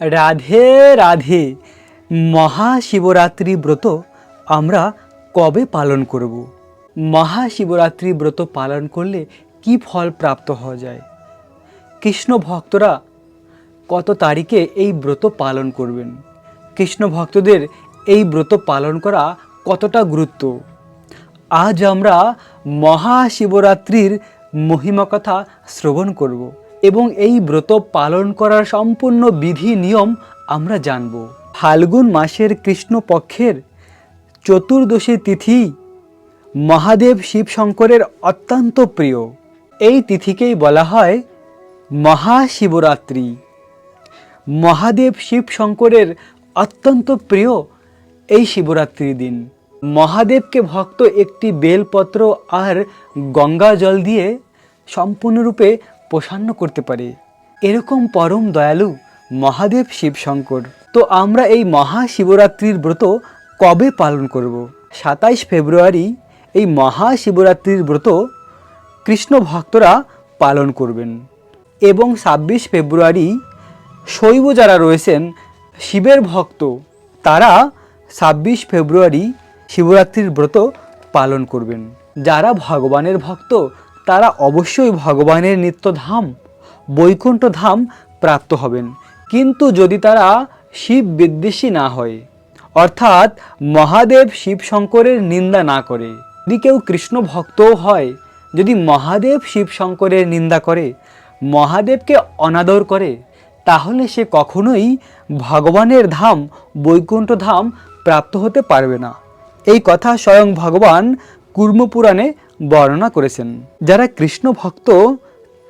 রাধে রাধে, মহাশিবরাত্রি ব্রত আমরা কবে পালন করব? মহাশিবরাত্রি ব্রত পালন করলে কি ফল প্রাপ্ত হওয়া যায়? কৃষ্ণ ভক্তরা কত তারিখে এই ব্রত পালন করবেন? কৃষ্ণ ভক্তদের এই ব্রত পালন করা কতটা গুরুত্ব? আজ আমরা মহাশিবরাত্রির মহিমা কথা শ্রবণ করব। এবং এই ব্রত পালন করার সম্পূর্ণ বিধি নিয়ম আমরা জানব। ফাল্গুন মাসের কৃষ্ণপক্ষের চতুর্দশী তিথি মহাদেব শিব শঙ্করের অত্যন্ত প্রিয়। এই তিথিকেই বলা হয় মহাশিবরাত্রি। মহাদেব শিব শঙ্করের অত্যন্ত প্রিয় এই শিবরাত্রির দিন। মহাদেবকে ভক্ত একটি বেলপত্র আর গঙ্গা জল দিয়ে সম্পূর্ণরূপে প্রসন্ন করতে পারে। এরকম পরম দয়ালু মহাদেব শিব শঙ্কর তো আমরা এই মহাশিবরাত্রির ব্রত কবে পালন করব? সাতাইশ ফেব্রুয়ারি এই মহাশিবরাত্রির ব্রত কৃষ্ণ ভক্তরা পালন করবেন। এবং ছাব্বিশ ফেব্রুয়ারি শৈব যারা রয়েছেন, শিবের ভক্ত, তারা ছাব্বিশ ফেব্রুয়ারি শিবরাত্রির ব্রত পালন করবেন। যারা ভগবানের ভক্ত তারা অবশ্যই ভগবানের নিত্যধাম বৈকুণ্ঠ ধাম প্রাপ্ত হবেন। কিন্তু যদি তারা শিব বিদ্বেষী না হয়, অর্থাৎ মহাদেব শিব শঙ্করের নিন্দা না করে, যদি কেউ কৃষ্ণ ভক্তও হয়, যদি মহাদেব শিব শঙ্করের নিন্দা করে, মহাদেবকে অনাদর করে, তাহলে সে কখনোই ভগবানের ধাম বৈকুণ্ঠ ধাম প্রাপ্ত হতে পারবে না। এই কথা স্বয়ং ভগবান কুর্মপুরাণে বর্ণনা করেছেন। যারা কৃষ্ণ ভক্ত,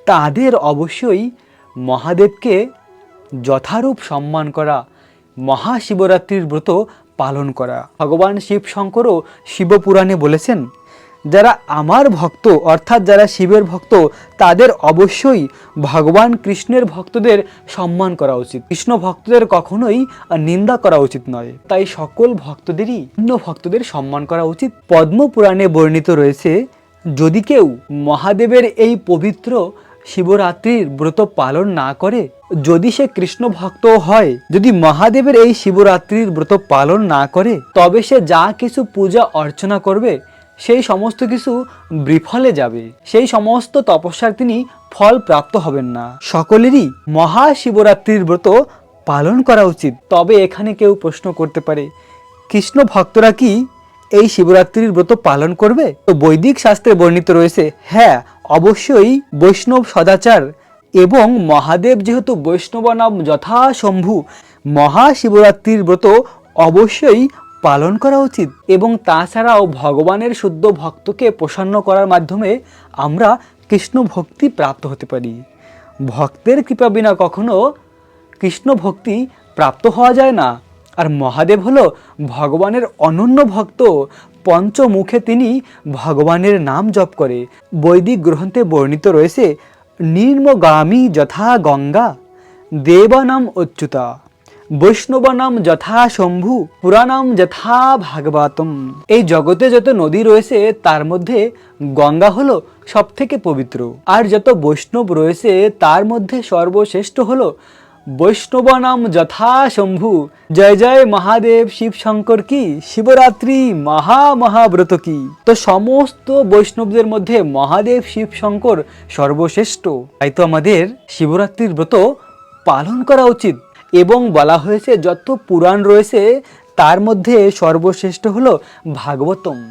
তাদের অবশ্যই মহাদেবকে যথারূপ সম্মান করা, মহাশিবরাত্রির ব্রত পালন করা। ভগবান শিব শঙ্করও শিবপুরাণে বলেছেন, যারা আমার ভক্ত, অর্থাৎ যারা শিবের ভক্ত, তাদের অবশ্যই ভগবান কৃষ্ণের ভক্তদের সম্মান করা উচিত। কৃষ্ণ ভক্তদের কখনোই নিন্দা করা উচিত নয়। তাই সকল ভক্তদেরই অন্য ভক্তদের সম্মান করা উচিত। পদ্ম পুরাণে বর্ণিত রয়েছে যদি কেউ মহাদেবের এই পবিত্র শিবরাত্রির ব্রত পালন না করে, যদি সে কৃষ্ণ ভক্ত হয়, যদি মহাদেবের এই শিবরাত্রির ব্রত পালন না করে, তবে সে যা কিছু পূজা অর্চনা করবে, সেই সমস্ত কিছু বিফলে যাবে। সেই সমস্ত তপস্যার তিনি ফল প্রাপ্ত হবেন না। সকলেরই মহাশিবরাত্রির ব্রত পালন করা উচিত। তবে এখানে কেউ প্রশ্ন করতে পারে, কৃষ্ণ ভক্তরা কি এই শিবরাত্রির ব্রত পালন করবে? তো বৈদিক শাস্ত্রে বর্ণিত রয়েছে হ্যাঁ অবশ্যই বৈষ্ণব সদাচার এবং মহাদেব যেহেতু বৈষ্ণব নাম যথাশম্ভু মহাশিবরাত্রির ব্রত অবশ্যই পালন করা উচিত এবং তাছাড়াও ভগবানের শুদ্ধ ভক্তকে প্রসন্ন করার মাধ্যমে আমরা কৃষ্ণ ভক্তি প্রাপ্ত হতে পারি। ভক্তের কৃপা বিনা কখনো কৃষ্ণ ভক্তি প্রাপ্ত হওয়া যায় না। আর মহাদেব হলো ভগবানের অনন্য ভক্ত। পঞ্চমুখে তিনি ভগবানের নাম জপ করে। বৈদিক গ্রন্থে বর্ণিত রয়েছে, নির্মগামী যথা গঙ্গা দেবানাম অচ্যুতা বৈষ্ণবানাম যথা শম্ভু পুরাণাম যথা ভাগবতম। এই জগতে যত নদী রয়েছে, তার মধ্যে গঙ্গা হলো সব থেকে পবিত্র। আর যত বৈষ্ণব রয়েছে, তার মধ্যে সর্বশ্রেষ্ঠ হলো বৈষ্ণবানাম যথা শম্ভু। জয় জয় মহাদেব শিব শঙ্কর কি, শিবরাত্রি মহা মহাব্রত কি। তো সমস্ত বৈষ্ণবদের মধ্যে মহাদেব শিব শঙ্কর সর্বশ্রেষ্ঠ। তাই তো আমাদের শিবরাত্রির ব্রত পালন করা উচিত। এবং বলা হয়েছে, যত পুরাণ রয়েছে, তার মধ্যে সর্বশ্রেষ্ঠ হলো ভাগবতম।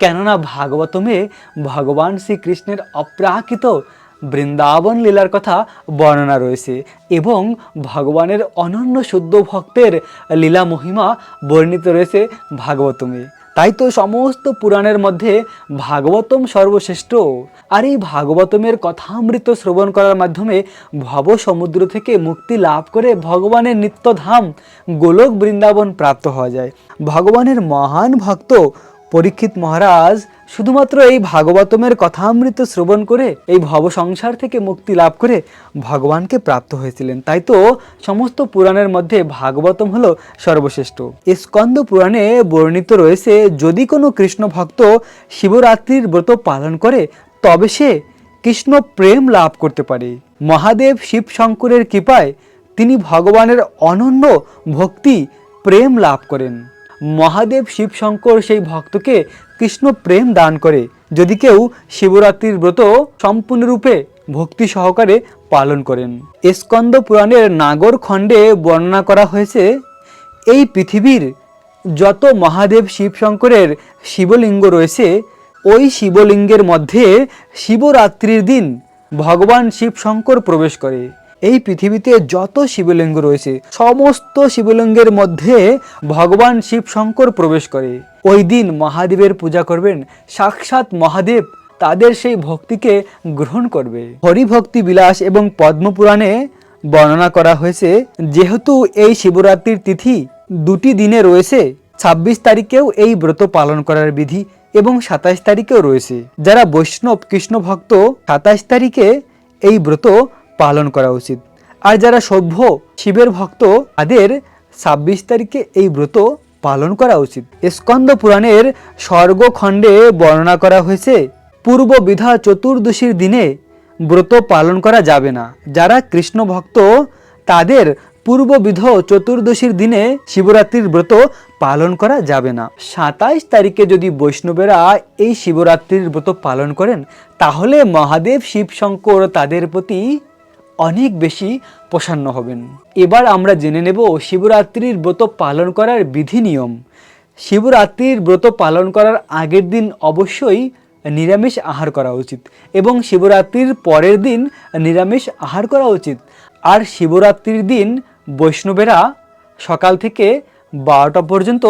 কেননা ভাগবতমে ভগবান শ্রীকৃষ্ণের অপ্রাকৃত বৃন্দাবন লীলার কথা বর্ণনা রয়েছে এবং ভগবানের অনন্য শুদ্ধ ভক্তের লীলা মহিমা বর্ণিত রয়েছে ভাগবতমে। তাই তো সমস্ত পুরাণের মধ্যে ভাগবতম সর্বশ্রেষ্ঠ। আর এই ভাগবতমের কথামৃত শ্রবণ করার মাধ্যমে ভব সমুদ্র থেকে মুক্তি লাভ করে ভগবানের নিত্যধাম গোলক বৃন্দাবন প্রাপ্ত হওয়া যায়। ভগবানের মহান ভক্ত পরীক্ষিত মহারাজ, শুধুমাত্র এই ভাগবতমের কথামৃত শ্রবণ করে, এই ভব সংসার থেকে মুক্তি লাভ করে ভগবানকে প্রাপ্ত হয়েছিলেন। তাই তো সমস্ত পুরাণের মধ্যে ভাগবতম হলো সর্বশ্রেষ্ঠ। স্কন্দ পুরাণে বর্ণিত রয়েছে, যদি কোনো কৃষ্ণ ভক্ত শিবরাত্রির ব্রত পালন করে, তবে সে কৃষ্ণ প্রেম লাভ করতে পারে। মহাদেব শিব শঙ্করের কৃপায় তিনি ভগবানের অনন্য ভক্তি, প্রেম লাভ করেন। মহাদেব শিব শঙ্কর সেই ভক্তকে কৃষ্ণ প্রেম দান করে। যদি কেউ শিবরাত্রির ব্রত সম্পূর্ণরূপে ভক্তি সহকারে পালন করেন। স্কন্দ পুরাণের নাগর খণ্ডে বর্ণনা করা হয়েছে, এই পৃথিবীর যত মহাদেব শিব শঙ্করের শিবলিঙ্গ রয়েছে, ওই শিবলিঙ্গের মধ্যে শিবরাত্রির দিন ভগবান শিব শঙ্কর প্রবেশ করে। এই পৃথিবীতে যত শিবলিঙ্গ রয়েছে, সমস্ত শিবলিঙ্গের মধ্যে ভগবান শিব শঙ্কর প্রবেশ করে। ওই দিন মহাদেবের পূজা করবেন, সাক্ষাৎ মহাদেব তাদের সেই ভক্তিকে গ্রহণ করবে। হরিভক্তি বিলাস এবং পদ্মপুরাণে বর্ণনা করা হয়েছে, যেহেতু এই শিবরাত্রির তিথি দুটি দিনে রয়েছে, ছাব্বিশ তারিখেও এই ব্রত পালন করার বিধি এবং সাতাশ তারিখেও রয়েছে। যারা বৈষ্ণব কৃষ্ণ ভক্ত সাতাশ তারিখে এই ব্রত পালন করা উচিত। আর যারা সভ্য, শিবের ভক্ত, তাদের ছাব্বিশ তারিখে এই ব্রত পালন করা উচিত। স্কন্দ পুরাণের স্বর্গখণ্ডে বর্ণনা করা হয়েছে, পূর্ব বিধা চতুর্দশীর দিনে ব্রত পালন করা যাবে না। যারা কৃষ্ণ ভক্ত, তাদের পূর্ববিধ চতুর্দশীর দিনে শিবরাত্রির ব্রত পালন করা যাবে না। সাতাইশ তারিখে যদি বৈষ্ণবেরা এই শিবরাত্রির ব্রত পালন করেন, তাহলে মহাদেব শিব শঙ্কর তাদের প্রতি অনেক বেশি প্রসন্ন হবেন। এবার আমরা জেনে নেব শিবরাত্রির ব্রত পালন করার বিধি নিয়ম শিবরাত্রির ব্রত পালন করার আগের দিন অবশ্যই নিরামিষ আহার করা উচিত এবং শিবরাত্রির পরের দিন নিরামিষ আহার করা উচিত। আর শিবরাত্রির দিন বৈষ্ণবেরা সকাল থেকে বারোটা পর্যন্ত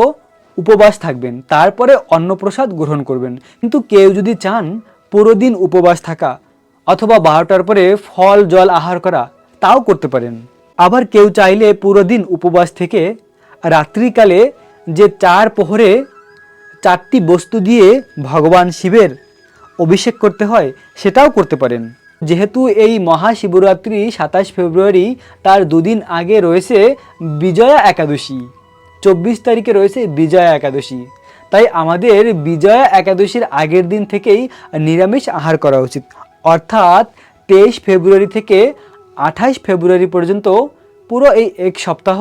উপবাস থাকবেন, তারপরে অন্নপ্রসাদ গ্রহণ করবেন। কিন্তু কেউ যদি চান পুরো দিন উপবাস থাকা অথবা বারোটার পরে ফল, জল আহার করা তাও করতে পারেন। আবার কেউ চাইলে পুরো দিন উপবাস থেকে রাত্রিকালে যে চার প্রহরে চারটি বস্তু দিয়ে ভগবান শিবের অভিষেক করতে হয়, সেটাও করতে পারেন। যেহেতু এই মহাশিবরাত্রি সাতাশ ফেব্রুয়ারি তার দুদিন আগে রয়েছে বিজয়া একাদশী। চব্বিশ তারিখে রয়েছে বিজয়া একাদশী। তাই আমাদের বিজয়া একাদশীর আগের দিন থেকেই নিরামিষ আহার করা উচিত। অর্থাৎ তেইশ ফেব্রুয়ারি থেকে আঠাইশ ফেব্রুয়ারি পর্যন্ত পুরো এই এক সপ্তাহ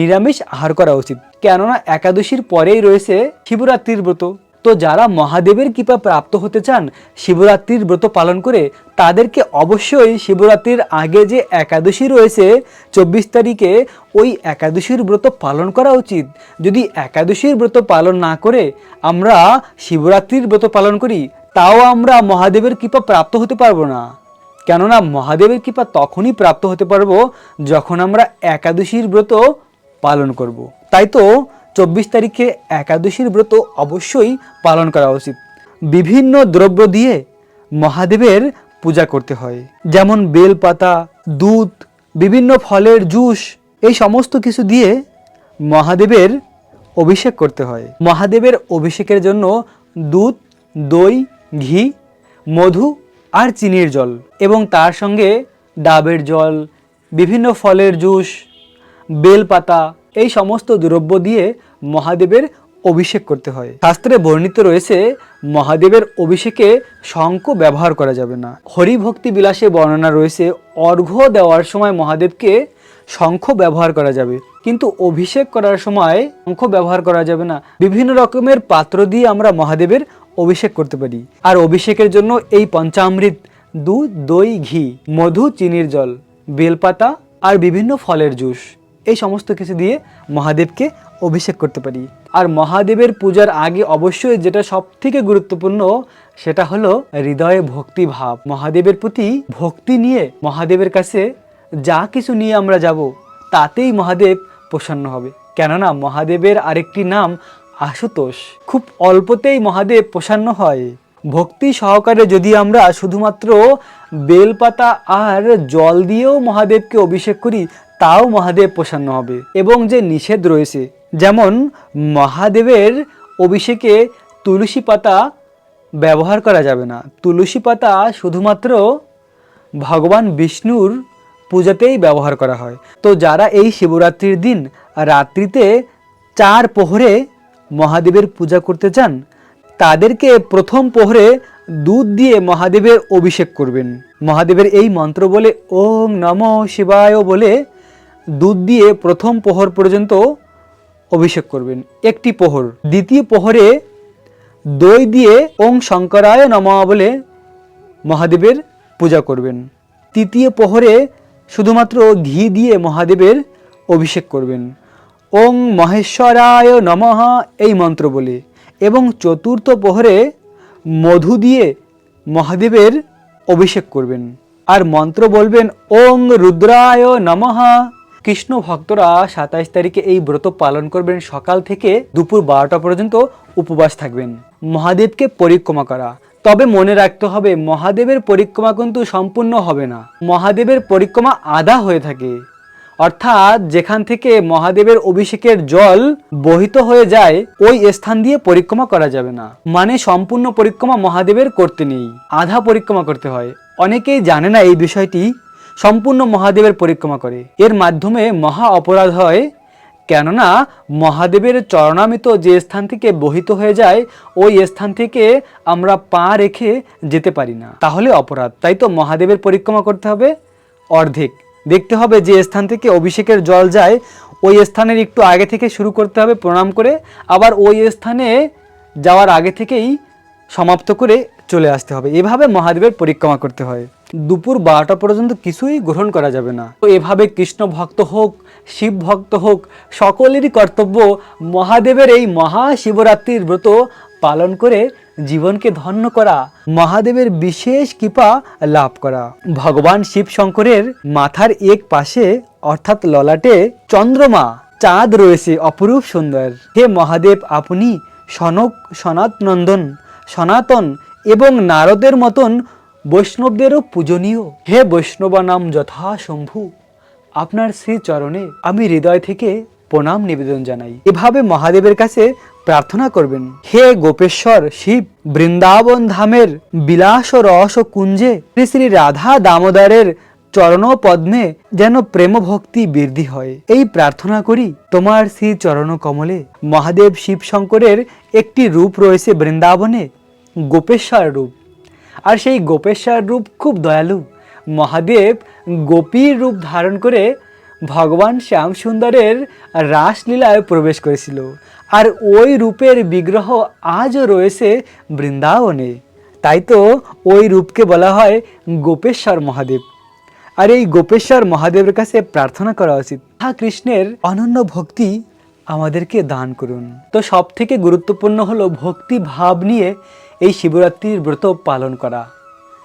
নিরামিষ আহার করা উচিত। কেননা একাদশীর পরেই রয়েছে শিবরাত্রির ব্রত। তো যারা মহাদেবের কৃপা প্রাপ্ত হতে চান, শিবরাত্রির ব্রত পালন করে, তাদেরকে অবশ্যই শিবরাত্রির আগে যে একাদশী রয়েছে, চব্বিশ তারিখে ওই একাদশীর ব্রত পালন করা উচিত। যদি একাদশীর ব্রত পালন না করে আমরা শিবরাত্রির ব্রত পালন করি তাও আমরা মহাদেবের কৃপা প্রাপ্ত হতে পারব না। কেননা মহাদেবের কৃপা তখনই প্রাপ্ত হতে পারব যখন আমরা একাদশীর ব্রত পালন করব। তাই তো চব্বিশ তারিখে একাদশীর ব্রত অবশ্যই পালন করা উচিত। বিভিন্ন দ্রব্য দিয়ে মহাদেবের পূজা করতে হয়। যেমন বেলপাতা, দুধ, বিভিন্ন ফলের জুস, এই সমস্ত কিছু দিয়ে মহাদেবের অভিষেক করতে হয়। মহাদেবের অভিষেকের জন্য দুধ, দই ঘি, মধু আর চিনির জল এবং তার সঙ্গে ডাবের জল, বিভিন্ন ফলের জুস, বেলপাতা এই সমস্ত দ্রব্য দিয়ে মহাদেবের অভিষেক করতে হয়। শাস্ত্রে বর্ণিত রয়েছে, মহাদেবের অভিষেকে শঙ্খ ব্যবহার করা যাবে না। হরিভক্তি বিলাসে বর্ণনা রয়েছে, অর্ঘ্য দেওয়ার সময় মহাদেবকে শঙ্খ ব্যবহার করা যাবে। কিন্তু অভিষেক করার সময় শঙ্খ ব্যবহার করা যাবে না। বিভিন্ন রকমের পাত্র দিয়ে আমরা মহাদেবের অভিষেক করতে পারি। আর অভিষেকের জন্য এই পঞ্চামৃত, দুধ, দই, ঘি, মধু, চিনির জল, বেলপাতা আর বিভিন্ন ফলের জুস, এই সমস্ত কিছু দিয়ে মহাদেবকে অভিষেক করতে পারি। আর মহাদেবের পূজার আগে অবশ্যই যেটা সব থেকে গুরুত্বপূর্ণ, সেটা হলো হৃদয়ে ভক্তি ভাব। মহাদেবের প্রতি ভক্তি নিয়ে মহাদেবের কাছে যা কিছু নিয়ে আমরা যাব, তাতেই মহাদেব প্রসন্ন হবে। কেননা মহাদেবের আরেকটি নাম আশুতোষ খুব অল্পতেই মহাদেব প্রসন্ন হয়। ভক্তি সহকারে যদি আমরা শুধুমাত্র বেলপাতা আর জল দিয়েও মহাদেবকে অভিষেক করি, তাও মহাদেব প্রসন্ন হবে এবং যে নিষেধ রয়েছে, যেমন মহাদেবের অভিষেকে তুলসী পাতা ব্যবহার করা যাবে না। তুলসী পাতা শুধুমাত্র ভগবান বিষ্ণুর পূজাতেই ব্যবহার করা হয়। তো যারা এই শিবরাত্রির দিন রাত্রিতে চার প্রহরে মহাদেবের পূজা করতে চান, তাদেরকে প্রথম প্রহরে দুধ দিয়ে মহাদেবের অভিষেক করবেন। মহাদেবের এই মন্ত্র বলে, ওম নম শিবায় বলে দুধ দিয়ে প্রথম প্রহর পর্যন্ত অভিষেক করবেন। একটি প্রহর দ্বিতীয় প্রহরে দই দিয়ে ওং শঙ্করায় নমঃ বলে মহাদেবের পূজা করবেন। তৃতীয় প্রহরে শুধুমাত্র ঘি দিয়ে মহাদেবের অভিষেক করবেন। ওং মহেশ্বরায় নমঃ এই মন্ত্র বলে। এবং চতুর্থ প্রহরে মধু দিয়ে মহাদেবের অভিষেক করবেন। আর মন্ত্র বলবেন, ওং রুদ্রায় নমঃ। কৃষ্ণ ভক্তরা সাতাইশ তারিখে এই ব্রত পালন করবেন। সকাল থেকে দুপুর বারোটা পর্যন্ত উপবাস থাকবেন। মহাদেবকে পরিক্রমা করা। তবে মনে রাখতে হবে, মহাদেবের পরিক্রমা কিন্তু সম্পূর্ণ হবে না। মহাদেবের পরিক্রমা আধা হয়ে থাকে। অর্থাৎ যেখান থেকে মহাদেবের অভিষেকের জল বহিত হয়ে যায়, ওই স্থান দিয়ে পরিক্রমা করা যাবে না। মানে সম্পূর্ণ পরিক্রমা মহাদেবের করতে নেই। আধা পরিক্রমা করতে হয়। অনেকেই জানে না এই বিষয়টি। সম্পূর্ণ মহাদেবের পরিক্রমা করে। এর মাধ্যমে মহা অপরাধ হয়। কেননা মহাদেবের চরণামিত যে স্থান থেকে বহিত হয়ে যায়, ওই স্থান থেকে আমরা পা রেখে যেতে পারি না। তাহলে অপরাধ। তাই তো মহাদেবের পরিক্রমা করতে হবে। অর্ধেক। দেখতে হবে যে স্থান থেকে অভিষেকের জল যায়, ওই স্থানের একটু আগে থেকে শুরু করতে হবে প্রণাম করে, আবার ওই স্থানে যাওয়ার আগে থেকেই সমাপ্ত করে চলে আসতে হবে। এভাবে মহাদেবের পরিক্রমা করতে হয়। দুপুর বারোটা পর্যন্ত কিছুই গ্রহণ করা যাবে না। তো এভাবে কৃষ্ণ ভক্ত হোক, শিব ভক্ত হোক, সকলেরই কর্তব্য মহাদেবের এই মহাশিবরাত্রির ব্রত পালন করে জীবনকে ধন্য করা, মহাদেবের বিশেষ কৃপা লাভ করা। ভগবান শিব শঙ্করের মাথার এক পাশে, অর্থাৎ ললাটে, চন্দ্রমা, চাঁদ রয়েছে অপরূপ সুন্দর। হে মহাদেব, আপনি সনক সনাত নন্দন সনাতন এবং নারদের মতন বৈষ্ণবদেরও পূজনীয়। হে বৈষ্ণবা নাম যথা শম্ভু আপনার শ্রী চরণে আমি হৃদয় থেকে প্রণাম নিবেদন জানাই। এভাবে মহাদেবের কাছে প্রার্থনা করবেন, হে গোপেশ্বর, শিব, বৃন্দাবন ধামের বিলাস ও রস ও কুঞ্জে শ্রী শ্রী রাধা দামোদরের চরণ পদ্মে যেন প্রেম ভক্তি বৃদ্ধি হয়। এই প্রার্থনা করি তোমার শ্রী চরণ কমলে মহাদেব শিব শঙ্করের একটি রূপ রয়েছে বৃন্দাবনে, গোপেশ্বর রূপ। আর সেই গোপেশ্বর রূপ খুব দয়ালু। মহাদেব গোপীর রূপ ধারণ করে ভগবান শ্যাম সুন্দরের রাসলীলায় প্রবেশ করেছিল। আর ওই রূপের বিগ্রহ আজও রয়েছে বৃন্দাবনে। তাই তো ওই রূপকে বলা হয় গোপেশ্বর মহাদেব। আর এই গোপেশ্বর মহাদেবের কাছে প্রার্থনা করা উচিত। হা কৃষ্ণের অনন্য ভক্তি আমাদেরকে দান করুন। তো সব থেকে গুরুত্বপূর্ণ হলো ভক্তি ভাব নিয়ে এই শিবরাত্রির ব্রত পালন করা।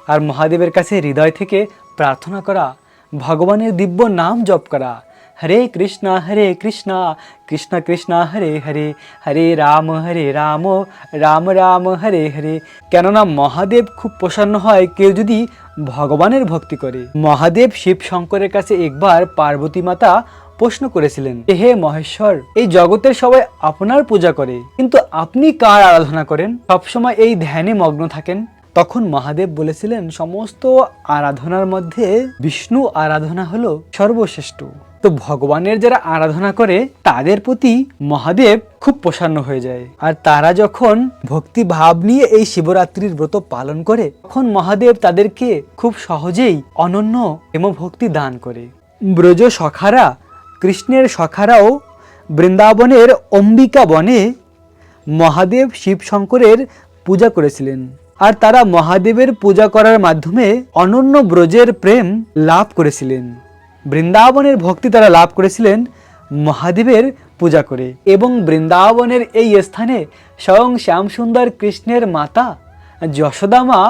আর মহাদেবের কাছে হৃদয় থেকে প্রার্থনা করা, ভগবানের দিব্য নাম জপ করা হরে কৃষ্ণ হরে কৃষ্ণ কৃষ্ণ কৃষ্ণ, হরে হরে হরে রাম হরে রাম রাম রাম, হরে হরে। কেননা মহাদেব খুব প্রসন্ন হয় কেউ যদি ভগবানের ভক্তি করে। মহাদেব শিব শঙ্করের কাছে একবার পার্বতী মাতা প্রশ্ন করেছিলেন, হে মহেশ্বর, এই জগতের সবাই আপনার পূজা করে, কিন্তু আপনি কার আরাধনা করেন? সবসময় এই ধ্যানে মগ্ন থাকেন? তখন মহাদেব বলেছিলেন, সমস্ত আরাধনার মধ্যে বিষ্ণু আরাধনা হলো সর্বশ্রেষ্ঠ। তো ভগবানের যারা আরাধনা করে, তাদের প্রতি মহাদেব খুব প্রসন্ন হয়ে যায়। আর তারা যখন ভক্তি ভাব নিয়ে এই শিবরাত্রির ব্রত পালন করে, তখন মহাদেব তাদেরকে খুব সহজেই অনন্য প্রেম ভক্তি দান করে। ব্রজ সখারা, কৃষ্ণের সখারাও বৃন্দাবনের অম্বিকা বনে মহাদেব শিব শঙ্করের পূজা করেছিলেন। আর তারা মহাদেবের পূজা করার মাধ্যমে অনন্য ব্রজের প্রেম লাভ করেছিলেন। বৃন্দাবনের ভক্তি তারা লাভ করেছিলেন মহাদেবের পূজা করে এবং বৃন্দাবনের এই স্থানে স্বয়ং শ্যামসুন্দর কৃষ্ণের মাতা যশোদা মা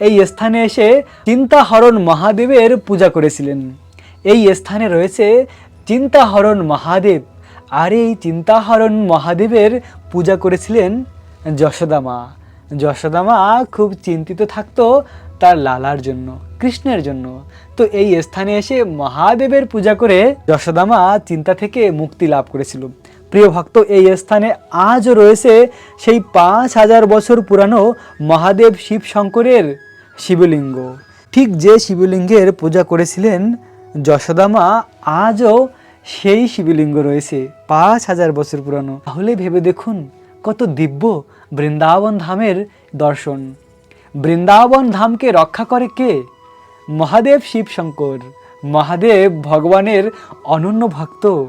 এই স্থানে এসে চিন্তাহরণ মহাদেবের পূজা করেছিলেন। এই স্থানে রয়েছে চিন্তাহরণ মহাদেব আর এই চিন্তাহরণ মহাদেবের পূজা করেছিলেন যশোদা মা যশোদা মা খুব চিন্তিত থাকতো তার লালার জন্য। কৃষ্ণের জন্য। তো এই স্থানে এসে মহাদেবের পূজা করে যশোদা মা চিন্তা থেকে মুক্তি লাভ করেছিল। প্রিয় ভক্ত, এই স্থানে আজও রয়েছে সেই পাঁচ হাজার বছর পুরানো মহাদেব শিব শঙ্করের শিবলিঙ্গ। ঠিক যে শিবলিঙ্গের পূজা করেছিলেন যশোদামা, আজও সেই শিবলিঙ্গ রয়েছে পাঁচ হাজার বছর পুরানো। তাহলে ভেবে দেখুন কত দিব্য বৃন্দাবন ধামের দর্শন। বৃন্দাবন ধামকে রক্ষা করে কে? মহাদেব শিব শঙ্কর, মহাদেব ভগবানের অনন্য ভক্ত।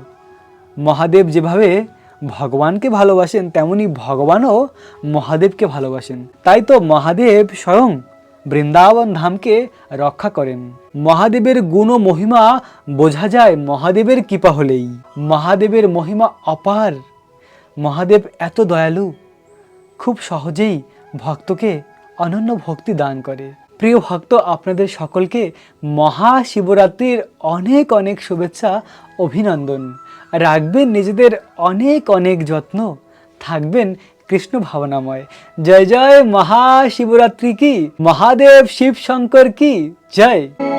মহাদেব যেভাবে ভগবানকে ভালোবাসেন, তেমনি ভগবানও মহাদেবকে ভালোবাসেন। তাই তো মহাদেব স্বয়ং বৃন্দাবন ধামকে রক্ষা করেন। মহাদেবের গুণ ও মহিমা বোঝা যায় মহাদেবের কৃপা হলেই। মহাদেবের মহিমা অপার। মহাদেব এত দয়ালু। খুব সহজেই ভক্তকে অনন্য ভক্তি দান করে। প্রিয় ভক্ত, আপনাদের সকলকে মহাশিবরাত্রির অনেক অনেক শুভেচ্ছা, অভিনন্দন। রাখবেন নিজেদের অনেক অনেক যত্ন। থাকবেন কৃষ্ণ ভাবনাময়। জয় জয় মহাশিবরাত্রি কি? মহাদেব শিব শঙ্কর কি? জয়।